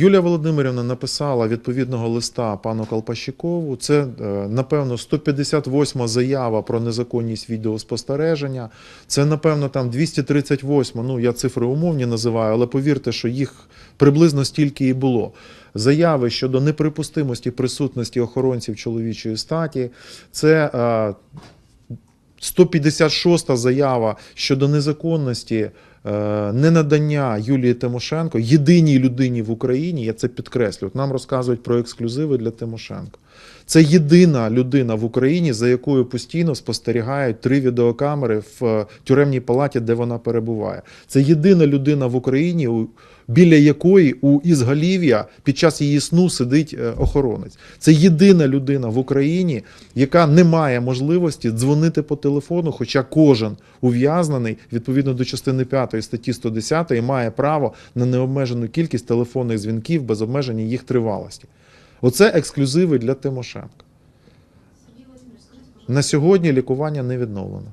Юлія Володимирівна написала відповідного листа пану Колпащикову. Це, е, напевно, 158 заява про незаконність відеоспостереження. Це, напевно, там 238, ну я цифри умовні називаю, але повірте, що їх приблизно стільки і було. Заяви щодо неприпустимості присутності охоронців чоловічої статі. Це е, 156 заява щодо незаконності е, ненадання Юлії Тимошенко, єдиній людині в Україні, я це підкреслю. Нам розказують про ексклюзиви для Тимошенко. Це єдина людина в Україні, за якою постійно спостерігають три відеокамери в е, тюремній палаті, де вона перебуває. Це єдина людина в Україні, біля якої у Ізгалів'я під час її сну сидить е, охоронець. Це єдина людина в Україні, яка не має можливості дзвонити по телефону, хоча кожен ув'язнений відповідно до частини 5 статті 110 має право на необмежену кількість телефонних дзвінків без обмеження їх тривалості. Оце ексклюзиви для Тимошенка. На сьогодні лікування не відновлено.